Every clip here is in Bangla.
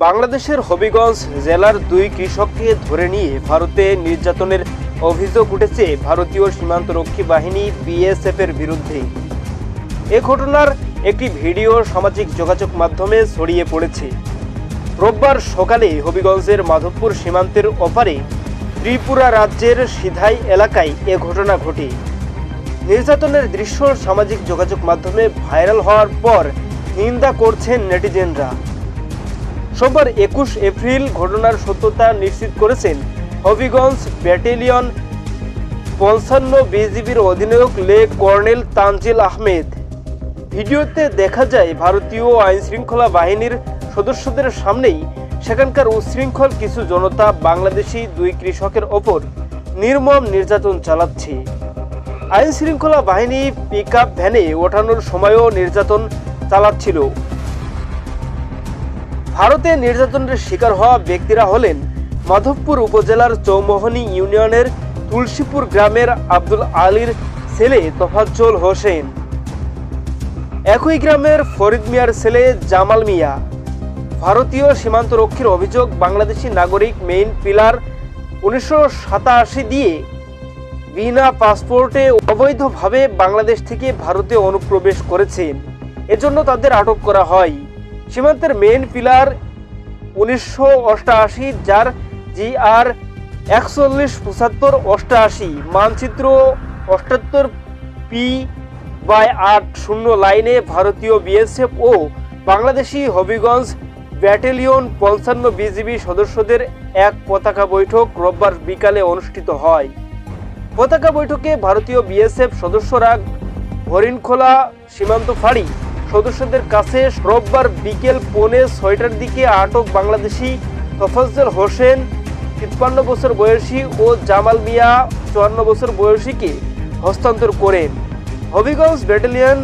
বাংলাদেশের হবিগঞ্জ জেলার দুই কৃষককে ধরে নিয়ে ভারতে নির্যাতনের অভিযোগ উঠেছে ভারতীয় সীমান্তরক্ষী বাহিনী বিএসএফ এর বিরুদ্ধে এ ঘটনার একটি ভিডিও সামাজিক যোগাযোগ মাধ্যমে ছড়িয়ে পড়েছে। রোববার সকালে হবিগঞ্জের মাধবপুর সীমান্তের ওপারে ত্রিপুরা রাজ্যের সিধাই এলাকায় এ ঘটনা ঘটে। নির্যাতনের দৃশ্য সামাজিক যোগাযোগ মাধ্যমে ভাইরাল হওয়ার পর নিন্দা করছেন নেটিজেনরা। সোমবার একুশ এপ্রিল ঘটনার সত্যতা নিশ্চিত করেছেন হবিগঞ্জ ব্যাটালিয়ন পঞ্চান্ন বিজিবির অধিনায়ক লে কর্নেল তানজিল আহমেদ। ভিডিওতে দেখা যায়, ভারতীয় আইনশৃঙ্খলা বাহিনীর সদস্যদের সামনেই সেখানকার উচ্ছৃঙ্খল কিছু জনতা বাংলাদেশি দুই কৃষকের ওপর নির্মম নির্যাতন চালাচ্ছে। আইনশৃঙ্খলা বাহিনী পিক ভ্যানে ওঠানোর সময়ও নির্যাতন চালাচ্ছিল। ভারতে নির্যাতনের শিকার হওয়া ব্যক্তিরা হলেন মাধবপুর উপজেলার চৌমোহনী ইউনিয়নের তুলসীপুর গ্রামের আব্দুল আলীর ছেলে তোফাজ্জল হোসেন। একই গ্রামের ফরিদ মিয়ার ছেলে জামাল মিয়া। ভারতীয় সীমান্ত রক্ষীর অভিযোগ, বাংলাদেশি নাগরিক মেইন পিলার উনিশশো সাতাশি দিয়ে বিনা পাসপোর্টে অবৈধভাবে বাংলাদেশ থেকে ভারতে অনুপ্রবেশ করেছেন এজন্য তাদের আটক করা হয়। সীমান্তের মেইন পিলার উনিশশো অষ্টআশি যার জি আর একচল্লিশ পঁচাত্তর অষ্টআশি মানচিত্র অষ্টাত্তর পি বাই আট শূন্য লাইনে ভারতীয় বিএসএফ ও বাংলাদেশি হবিগঞ্জ ব্যাটালিয়ন পঞ্চান্ন বিজিবি সদস্যদের এক পতাকা বৈঠক রোববার বিকালে অনুষ্ঠিত হয়। পতাকা বৈঠকে ভারতীয় বিএসএফ সদস্যরা হরিণখোলা, সীমান্ত ফাঁড়ি সদস্যদের কাছে রোববার বিকেল পৌনে ছয়টার দিকে আটক বাংলাদেশি তফাজ্জল হোসেন, তিপ্পান্ন বছর বয়সী ও জামাল মিয়া, চুয়ান্ন বছর বয়সীকে হস্তান্তর করেন। হবিগঞ্জ ব্যাটালিয়ন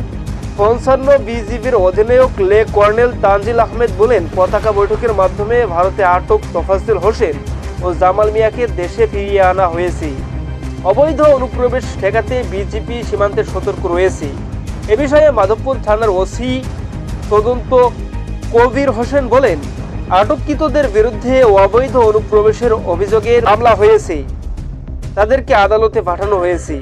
পঞ্চান্ন বিজিবির অধিনায়ক লে কর্নেল তানজিল আহমেদ বলেন, পতাকা বৈঠকের মাধ্যমে ভারতে আটক তফাজ্জল হোসেন ও জামাল মিয়াকে দেশে ফিরিয়ে আনা হয়েছে। অবৈধ অনুপ্রবেশ ঠেকাতে বিজেপি সীমান্তে সতর্ক রয়েছে। এ বিষয়ে মাধবপুর থানার ওসি তদন্ত কবির হোসেন বলেন, আটককৃতদের বিরুদ্ধে অবৈধ অনুপ্রবেশের অভিযোগে মামলা হয়েছে। তাদেরকে আদালতে পাঠানো হয়েছে।